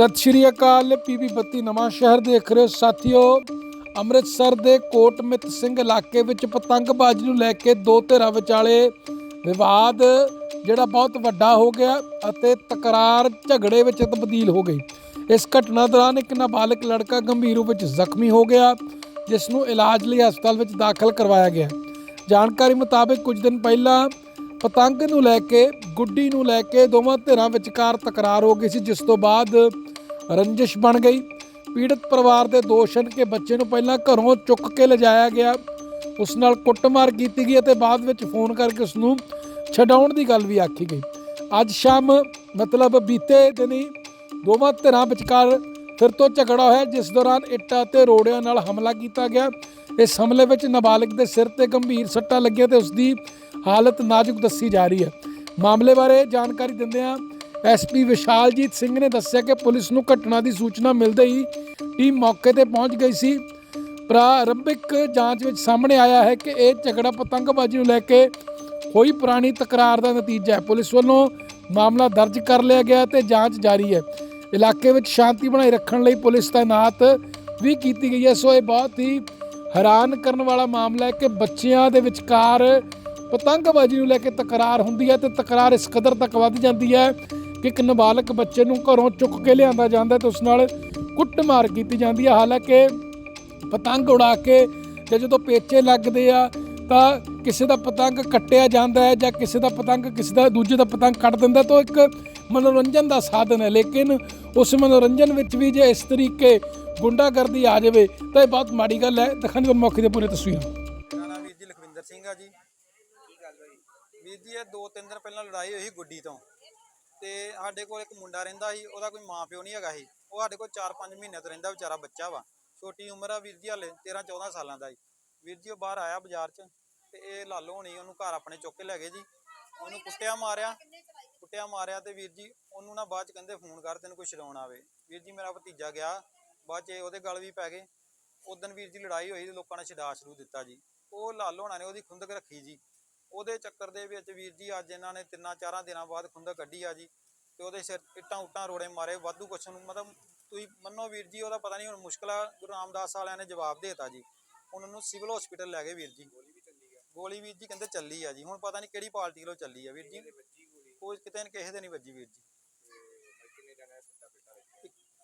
ਸਤਿ ਸ਼੍ਰੀ ਅਕਾਲ, ਪੀਪੀ ਬੱਤੀ ਨਵਾਂ ਸ਼ਹਿਰ ਦੇਖ ਰਹੇ ਹੋ ਸਾਥੀਓ। ਅੰਮ੍ਰਿਤਸਰ ਦੇ ਕੋਟਮਿਤ ਸਿੰਘ ਇਲਾਕੇ ਵਿੱਚ ਪਤੰਗਬਾਜ਼ੀ ਨੂੰ ਲੈ ਕੇ ਦੋ ਧਿਰਾਂ ਵਿਚਾਲੇ ਵਿਵਾਦ, ਜਿਹੜਾ ਬਹੁਤ ਵੱਡਾ ਹੋ ਗਿਆ ਅਤੇ ਤਕਰਾਰ ਝਗੜੇ ਵਿੱਚ ਤਬਦੀਲ ਹੋ ਗਈ। ਇਸ ਘਟਨਾ ਦੌਰਾਨ ਇੱਕ ਨਾਬਾਲਗ ਲੜਕਾ ਗੰਭੀਰ ਰੂਪ ਵਿੱਚ ਜ਼ਖਮੀ ਹੋ ਗਿਆ, ਜਿਸ ਨੂੰ ਇਲਾਜ ਲਈ ਹਸਪਤਾਲ ਵਿੱਚ ਦਾਖਲ ਕਰਵਾਇਆ ਗਿਆ। ਜਾਣਕਾਰੀ ਮੁਤਾਬਕ ਕੁਝ ਦਿਨ ਪਹਿਲਾਂ ਪਤੰਗ ਨੂੰ ਲੈ ਕੇ, ਗੁੱਡੀ ਨੂੰ ਲੈ ਕੇ ਦੋਵਾਂ ਧਿਰਾਂ ਵਿਚਕਾਰ ਤਕਰਾਰ ਹੋ ਗਈ ਸੀ, ਜਿਸ ਤੋਂ ਬਾਅਦ ਰੰਜਿਸ਼ ਬਣ ਗਈ। ਪੀੜਤ ਪਰਿਵਾਰ ਦੇ ਦੋਸ਼ ਹਨ ਕਿ ਬੱਚੇ ਨੂੰ ਪਹਿਲਾਂ ਘਰੋਂ ਚੁੱਕ ਕੇ ਲਿਜਾਇਆ ਗਿਆ। ਉਸ ਨਾਲ ਕੁੱਟਮਾਰ ਕੀਤੀ ਗਈ ਅਤੇ ਬਾਅਦ ਵਿੱਚ ਫੋਨ ਕਰਕੇ ਉਸ ਨੂੰ ਛਡਾਉਣ ਦੀ ਗੱਲ ਵੀ ਆਖੀ ਗਈ। ਅੱਜ ਸ਼ਾਮ ਮਤਲਬ ਬੀਤੇ ਦਿਨੀ ਦੋਵਾਂ ਧਿਰਾਂ ਵਿਚਕਾਰ ਫਿਰ ਤੋਂ ਝਗੜਾ ਹੋਇਆ, ਜਿਸ ਦੌਰਾਨ ਇੱਟਾਂ ਤੇ ਰੋੜਿਆਂ ਨਾਲ ਹਮਲਾ ਕੀਤਾ ਗਿਆ। ਇਸ ਹਮਲੇ ਵਿੱਚ ਨਾਬਾਲਗ ਦੇ ਸਿਰ ਤੇ ਗੰਭੀਰ ਸੱਟਾਂ ਲੱਗੀਆਂ ਤੇ ਉਸ ਦੀ ਹਾਲਤ ਨਾਜ਼ੁਕ ਦੱਸੀ ਜਾ ਰਹੀ ਹੈ। ਮਾਮਲੇ ਬਾਰੇ ਜਾਣਕਾਰੀ ਦਿੰਦਿਆਂ ਐਸਪੀ ਵਿਸ਼ਾਲਜੀਤ ਸਿੰਘ ਨੇ ਦੱਸਿਆ ਕਿ ਪੁਲਿਸ ਨੂੰ ਘਟਨਾ ਦੀ ਸੂਚਨਾ ਮਿਲਦੇ ਹੀ ਟੀਮ ਮੌਕੇ ਤੇ ਪਹੁੰਚ ਗਈ ਸੀ। ਪ੍ਰਾਰੰਭਿਕ ਜਾਂਚ ਵਿੱਚ ਸਾਹਮਣੇ ਆਇਆ ਹੈ ਕਿ ਇਹ ਝਗੜਾ ਪਤੰਗਬਾਜ਼ੀ ਨੂੰ ਲੈ ਕੇ ਹੋਈ ਪੁਰਾਣੀ ਤਕਰਾਰ ਦਾ ਨਤੀਜਾ ਹੈ। ਪੁਲਿਸ ਵੱਲੋਂ ਮਾਮਲਾ ਦਰਜ ਕਰ ਲਿਆ ਗਿਆ ਤੇ ਜਾਂਚ ਜਾਰੀ ਹੈ। ਇਲਾਕੇ ਵਿੱਚ ਸ਼ਾਂਤੀ ਬਣਾਈ ਰੱਖਣ ਲਈ ਪੁਲਿਸ ਤਾਇਨਾਤ ਵੀ ਕੀਤੀ ਗਈ ਹੈ। ਸੋ ਇਹ ਬਹੁਤ ਹੀ ਹੈਰਾਨ ਕਰਨ ਵਾਲਾ ਮਾਮਲਾ ਹੈ ਕਿ ਬੱਚਿਆਂ ਦੇ ਵਿਚਕਾਰ ਪਤੰਗਬਾਜ਼ੀ ਨੂੰ ਲੈ ਕੇ ਤਕਰਾਰ ਹੁੰਦੀ ਹੈ ਤੇ ਤਕਰਾਰ ਇਸ ਕਦਰ ਤੱਕ ਵੱਧ ਜਾਂਦੀ ਹੈ ਕਿ ਇੱਕ ਨਾਬਾਲਗ ਬੱਚੇ ਨੂੰ ਘਰੋਂ ਚੁੱਕ ਕੇ ਲਿਆਂਦਾ ਜਾਂਦਾ ਹੈ ਤੇ ਉਸ ਨਾਲ ਕੁੱਟਮਾਰ ਕੀਤੀ ਜਾਂਦੀ ਹੈ। ਹਾਲਾਂਕਿ ਪਤੰਗ ਉਡਾ ਕੇ ਤੇ ਜਦੋਂ ਪੇਚੇ ਲੱਗਦੇ ਆ, ਤਾਂ ਕਿਸੇ ਦਾ ਪਤੰਗ ਕੱਟਿਆ ਜਾਂਦਾ ਹੈ ਜਾਂ ਕਿਸੇ ਦਾ ਪਤੰਗ ਕਿਸੇ ਦਾ ਦੂਜੇ ਦਾ ਪਤੰਗ ਕੱਟ ਦਿੰਦਾ, ਤਾਂ ਉਹ ਇੱਕ ਮਨੋਰੰਜਨ ਦਾ ਸਾਧਨ ਹੈ। ਲੇਕਿਨ ਉਸ ਮਨੋਰੰਜਨ ਵਿੱਚ ਵੀ ਜੇ ਇਸ ਤਰੀਕੇ ਗੁੰਡਾਗਰਦੀ ਆ ਜਾਵੇ, ਤਾਂ ਇਹ ਬਹੁਤ ਮਾੜੀ ਗੱਲ ਹੈ। ਦਿਖਾਣੀ ਮੌਕੇ ਦੀ ਪੂਰੇ ਤਸਵੀਰ। ਵੀਰ ਜੀ, ਇਹ ਦੋ ਤਿੰਨ ਦਿਨ ਪਹਿਲਾਂ ਲੜਾਈ ਹੋਈ ਸੀ ਗੁੱਡੀ ਤੋਂ ਤੇ ਸਾਡੇ ਕੋਲ ਇੱਕ ਮੁੰਡਾ ਰਹਿੰਦਾ ਸੀ, ਉਹਦਾ ਕੋਈ ਮਾਂ ਪਿਓ ਨਹੀਂ ਹੈਗਾ ਸੀ। ਉਹ ਸਾਡੇ ਕੋਲ 4-5 ਮਹੀਨੇ ਤੋਂ ਰਹਿੰਦਾ, ਵਿਚਾਰਾ ਬੱਚਾ ਵਾ। ਛੋਟੀ ਉਮਰ ਆ ਵੀਰ ਜੀ, ਹਲੇ 13-14 ਸਾਲਾਂ ਦਾ ਸੀ। ਵੀਰ ਜੀ, ਉਹ ਬਾਹਰ ਆਇਆ ਬਾਜ਼ਾਰ 'ਚ ਤੇ ਇਹ ਲਾਲੋ ਹੋਣੀ, ਉਹਨੂੰ ਘਰ ਆਪਣੇ ਚੁੱਕ ਕੇ ਲੈ ਗਏ ਜੀ। ਉਹਨੂੰ ਕੁੱਟਿਆ ਮਾਰਿਆ ਕੁੱਟਿਆ ਮਾਰਿਆ ਤੇ ਵੀਰ ਜੀ, ਉਹਨੂੰ ਨਾ ਬਾਅਦ ਚ ਕਹਿੰਦੇ ਫੋਨ ਕਰ, ਤੈਨੂੰ ਕੋਈ ਛਡਾਉਣ ਆਵੇ। ਵੀਰ ਜੀ, ਮੇਰਾ ਭਤੀਜਾ ਗਿਆ, ਬਾਅਦ ਚ ਉਹਦੇ ਗਲ ਵੀ ਪੈ ਗਏ। ਉਦੋਂ ਵੀਰ ਜੀ ਲੜਾਈ ਹੋਈ ਤੇ ਲੋਕਾਂ ਨੇ ਛਡਾ ਸ਼ੁਰੂ ਦਿੱਤਾ ਜੀ। ਉਹ ਲਾਲੋ ਹੋਣਾ ਨੇ ਉਹਦੀ ਖੁੰਦਕ ਰੱਖੀ ਜੀ। ਉਹਦੇ ਚੱਕਰ ਦੇ ਵਿੱਚ ਵੀਰ ਜੀ ਅੱਜ ਇਹਨਾਂ ਨੇ ਤਿੰਨਾਂ ਚਾਰਾਂ ਦਿਨਾਂ ਬਾਅਦ ਖੁੰਦਕ ਕੱਢੀ ਆ ਜੀ ਤੇ ਉਹਦੇ ਸਿਰ ਇੱਟਾਂ ਉੱਟਾਂ ਰੋੜੇ ਮਾਰੇ ਵਾਧੂ ਕੁਛ ਨੂੰ ਮਤਲਬ ਤੁਸੀਂ ਮੰਨੋ ਵੀਰ ਜੀ ਉਹਦਾ ਪਤਾ ਨਹੀਂ ਹੁਣ ਮੁਸ਼ਕਲ ਆ ਗੁਰੂ ਰਾਮਦਾਸ ਵਾਲਿਆਂ ਨੇ ਜਵਾਬ ਦੇਤਾ ਜੀ। ਉਹਨੂੰ ਸਿਵਲ ਹਸਪੀਟਲ ਲੈ ਗਏ ਵੀਰ ਜੀ। ਗੋਲੀ ਵੀਰ ਜੀ ਕਹਿੰਦੇ ਚੱਲੀ ਆ ਜੀ। ਹੁਣ ਪਤਾ ਨਹੀਂ ਕਿਹੜੀ ਪਾਰਟੀ ਵੱਲੋਂ ਚੱਲੀ ਆ ਵੀਰ ਜੀ। ਕੋਈ ਕਿਤੇ ਨ ਕਿਸੇ ਦੇ ਨਹੀਂ ਵੱਜੀ ਵੀਰ ਜੀ।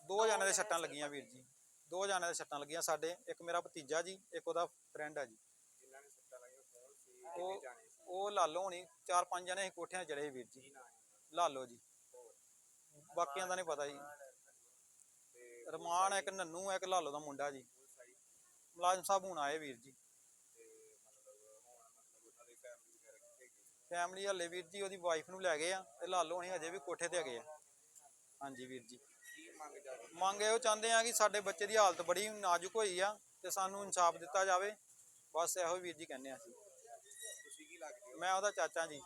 ਦੋ ਜਣਿਆਂ ਦੇ ਸੱਟਾਂ ਲੱਗੀਆਂ ਵੀਰ ਜੀ। ਦੋ ਜਣਿਆਂ ਦੇ ਸੱਟਾਂ ਲੱਗੀਆਂ ਸਾਡੇ ਇੱਕ ਮੇਰਾ ਭਤੀਜਾ ਜੀ ਇੱਕ ਉਹਦਾ ਫਰੈਂਡ ਆ ਜੀ। ਉਹ ਉਹ ਲਾਲੋ ਹੋਣੀ, ਚਾਰ ਪੰਜ ਜਣੇ ਅਸੀਂ ਕੋਠਿਆਂ 'ਤੇ ਚੜੇ ਸੀ ਵੀਰ ਜੀ। ਲਾਲੋ ਜੀ। ਬਾਕੀਆਂ ਦਾ ਨਹੀਂ ਪਤਾ ਜੀ। ਰਮਾਨ ਹੈ, ਇੱਕ ਨੰਨੂ ਹੈ, ਇੱਕ ਲਾਲੋ ਦਾ ਮੁੰਡਾ ਜੀ। ਮੁਲਾਜ਼ਮ ਸਾਹਿਬ ਹੁਣ ਆਏ ਵੀਰ ਜੀ। ਫੈਮਿਲੀ ਹੱਲੇ ਵੀਰ ਜੀ ਉਹਦੀ ਵਾਈਫ ਨੂੰ ਲੈ ਗਏ ਆ ਤੇ ਲਾਲੋ ਹੁਣੀ ਹਜੇ ਵੀ ਕੋਠੇ ਤੇ ਹੈਗੇ ਆ। ਹਾਂਜੀ ਵੀਰ ਜੀ। ਮੰਗ ਇਹੋ ਚਾਹੁੰਦੇ ਆ ਕਿ ਸਾਡੇ ਬੱਚੇ ਦੀ ਹਾਲਤ ਬੜੀ ਨਾਜ਼ੁਕ ਹੋਈ ਆ ਤੇ ਸਾਨੂੰ ਇਨਸਾਫ ਦਿੱਤਾ ਜਾਵੇ। ਬਸ ਇਹੋ ਵੀਰ ਜੀ ਕਹਿੰਦੇ ਆ ਅਸੀਂ। ਮੈਂ ਉਹਦਾ ਚਾਚਾ ਜੀ।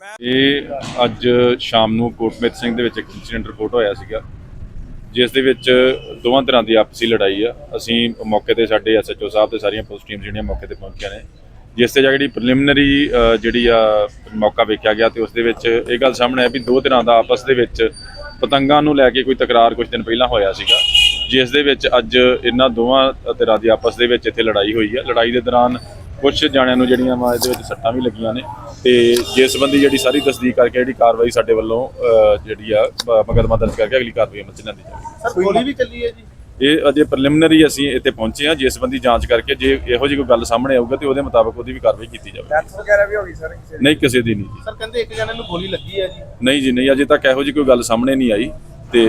ਮੈਂ ਇਹ ਅੱਜ ਸ਼ਾਮ ਨੂੰ ਕੋਟਮਿਤ ਸਿੰਘ ਦੇ ਵਿੱਚ ਇੱਕ ਇਨਸੀਡੈਂਟ ਰਿਪੋਰਟ ਹੋਇਆ ਸੀਗਾ, ਜਿਸ ਦੇ ਵਿੱਚ ਦੋਵਾਂ ਤਰ੍ਹਾਂ ਦੀ ਆਪਸੀ ਲੜਾਈ ਆ। ਅਸੀਂ ਮੌਕੇ ਤੇ ਸਾਡੇ ਐਸਐਚਓ ਸਾਹਿਬ ਤੇ ਸਾਰੀਆਂ ਪੁਲਿਸ ਟੀਮ ਜਿਹੜੀਆਂ ਮੌਕੇ ਤੇ ਪਹੁੰਚੀਆਂ ਨੇ, ਜਿਸ ਤੇ ਜਿਹੜੀ ਪ੍ਰੀਲਿਮਿਨਰੀ ਜਿਹੜੀ ਆ, ਮੌਕਾ ਵੇਖਿਆ ਗਿਆ ਤੇ ਉਸ ਦੇ ਵਿੱਚ ਇਹ ਗੱਲ ਸਾਹਮਣੇ ਆ ਵੀ ਦੋ ਤਰ੍ਹਾਂ ਦਾ ਆਪਸ ਦੇ ਵਿੱਚ ਪਤੰਗਾਂ ਨੂੰ ਲੈ ਕੇ ਕੋਈ ਤਕਰਾਰ ਕੁਝ ਦਿਨ ਪਹਿਲਾਂ ਹੋਇਆ ਸੀਗਾ, ਜਿਸ ਦੇ ਵਿੱਚ ਅੱਜ ਇਹਨਾਂ ਦੋਵਾਂ ਧਿਰਾਂ ਦੀ ਆਪਸ ਦੇ ਵਿੱਚ ਇੱਥੇ ਲੜਾਈ ਹੋਈ ਹੈ ਲੜਾਈ ਦੇ ਦੌਰਾਨ ਕੁਝ ਜਾਣਿਆਂ ਨੂੰ ਜਿਹੜੀਆਂ ਵਾ ਇਹਦੇ ਵਿੱਚ ਸੱਟਾਂ ਵੀ ਲੱਗੀਆਂ ਨੇ ਤੇ ਜਿਸ ਸੰਬੰਧੀ ਜਿਹੜੀ ਸਾਰੀ ਤਸਦੀਕ ਕਰਕੇ ਜਿਹੜੀ ਕਾਰਵਾਈ ਸਾਡੇ ਵੱਲੋਂ ਜਿਹੜੀ ਆ ਮੁਕੱਦਮਾ ਦਰਜ ਕਰਕੇ ਅਗਲੀ ਕਾਰਵਾਈ ਅਮਲ ਚ ਲਿਆਂਦੀ ਜਾਵੇਗੀ। ਸਰ ਗੋਲੀ ਵੀ ਚੱਲੀ ਹੈ ਜੀ? ਇਹ ਅਜੇ ਪ੍ਰੀਲਿਮਿਨਰੀ ਅਸੀਂ ਇੱਥੇ ਪਹੁੰਚੇ ਹਾਂ ਜਿਸ ਸੰਬੰਧੀ ਜਾਂਚ ਕਰਕੇ ਜੇ ਇਹੋ ਜਿਹੀ ਕੋਈ ਗੱਲ ਸਾਹਮਣੇ ਆਊਗਾ ਤੇ ਉਹਦੇ ਮੁਤਾਬਕ ਉਹਦੀ ਵੀ ਕਾਰਵਾਈ ਕੀਤੀ ਜਾਵੇਗੀ। ਡੈਥ ਵਗੈਰਾ ਵੀ ਹੋ ਗਈ ਸਰ ਨਹੀਂ ਕਿਸੇ ਦੀ ਨਹੀਂ ਜੀ। ਸਰ ਕਹਿੰਦੇ ਇੱਕ ਜਣੇ ਨੂੰ ਗੋਲੀ ਲੱਗੀ ਹੈ ਜੀ। ਨਹੀਂ ਜੀ ਨਹੀਂ ਅਜੇ ਤੱਕ ਇਹੋ ਜਿਹੀ ਕੋਈ ਗੱਲ ਸਾਹਮਣੇ ਨਹੀਂ ਆਈ। ਤੇ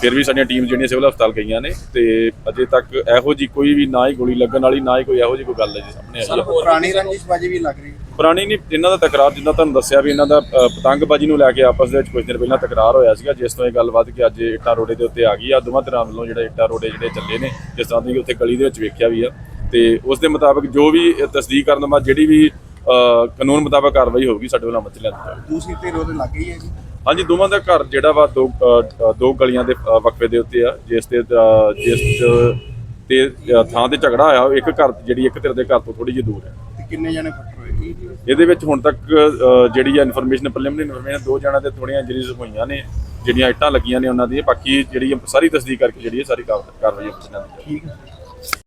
ਫਿਰ ਵੀ ਸਾਡੀਆਂ ਟੀਮ ਜਿਹੜੀਆਂ ਸਿਵਲ ਹਸਪਤਾਲ ਗਈਆਂ ਨੇ ਤੇ ਅਜੇ ਤੱਕ ਇਹੋ ਜਿਹੀ ਕੋਈ ਵੀ ਨਾ ਹੀ ਗੋਲੀ ਲੱਗਣ ਵਾਲੀ ਨਾ ਹੀ ਕੋਈ ਇਹੋ ਜਿਹੀ ਕੋਈ ਗੱਲ ਹੈ ਜੀ ਸਾਹਮਣੇ ਆਈ ਹੈ। ਪੁਰਾਣੀ ਰੰਜਿਸ਼ਬਾਜੀ ਵੀ ਲੱਗ ਰਹੀ ਹੈ। ਪੁਰਾਣੀ ਨਹੀਂ ਇਹਨਾਂ ਦਾ ਤਕਰਾਰ ਜਿੱਦਾਂ ਤੁਹਾਨੂੰ ਦੱਸਿਆ ਵੀ ਇਹਨਾਂ ਦਾ ਪਤੰਗਬਾਜ਼ੀ ਨੂੰ ਲੈ ਕੇ ਆਪਸ ਦੇ ਵਿੱਚ ਕੁਝ ਦਿਨ ਪਹਿਲਾਂ ਤਕਰਾਰ ਹੋਇਆ ਸੀਗਾ ਜਿਸ ਤੋਂ ਇਹ ਗੱਲ ਵੱਧ ਕੇ ਅੱਜ ਇੱਟਾਂ ਰੋਡੇ ਦੇ ਉੱਤੇ ਆ ਗਈ ਆ। ਦੋਵਾਂ ਤਰ੍ਹਾਂ ਵੱਲੋਂ ਜਿਹੜੇ ਇੱਟਾਂ ਰੋਡੇ ਜਿਹੜੇ ਚੱਲੇ ਨੇ ਜਿਸ ਤਰ੍ਹਾਂ ਦੀ ਉੱਥੇ ਗਲੀ ਦੇ ਵਿੱਚ ਵੇਖਿਆ ਵੀ ਆ। ਤੇ ਉਸ ਦੇ ਮੁਤਾਬਕ ਜੋ ਵੀ ਤਸਦੀਕ ਕਰਨ ਤੋਂ ਬਾਅਦ ਜਿਹੜੀ ਵੀ ਕਾਨੂੰਨ ਮੁਤਾਬਕ ਕਾਰਵਾਈ ਹੋਊਗੀ ਸਾਡੇ ਵੱਲੋਂ ਜਾਵੇਗੀ ਦੂਸਰੀ ਧਿਰ ਉਹਦੇ ਲੱਗ ਗਈ ਹੈ ਜੀ। ਹਾਂਜੀ ਦੋਵਾਂ ਦਾ ਘਰ ਜਿਹੜਾ ਵਾ ਦੋ ਦੋ ਗਲੀਆਂ ਦੇ ਵਕਫੇ ਦੇ ਉੱਤੇ ਆ ਜਿਸ ਤੇ ਜਿਸ ਤੇ ਥਾਂ ਤੇ ਝਗੜਾ ਹੋਇਆ ਉਹ ਇੱਕ ਘਰ ਜਿਹੜੀ ਇੱਕ ਧਿਰ ਦੇ ਘਰ ਤੋਂ ਥੋੜੀ ਜਿਹੀ ਦੂਰ ਹੈ। ਕਿੰਨੇ ਜਣੇ ਫੱਟਰ ਹੋਏ? ਇਹਦੇ ਵਿੱਚ ਹੁਣ ਤੱਕ ਜਿਹੜੀ ਆ ਇਨਫੋਰਮੇਸ਼ਨ ਪ੍ਰੀਲਿਮਿਨਰੀ ਇਨਫੋਰਮੇਸ਼ਨ ਦੋ ਜਣਾਂ ਤੇ ਥੋੜੀਆਂ ਇੰਜਰੀਜ਼ ਹੋਈਆਂ ਨੇ ਜਿਹੜੀਆਂ ਇੱਟਾਂ ਲੱਗੀਆਂ ਨੇ ਉਹਨਾਂ ਦੀ ਬਾਕੀ ਜਿਹੜੀ ਸਾਰੀ ਤਸਦੀਕ ਕਰਕੇ ਜਿਹੜੀ ਹੈ ਸਾਰੀ ਕਾਰਵਾਈ ਅਫਸਰਾਂ ਦੀ ਠੀਕ ਹੈ।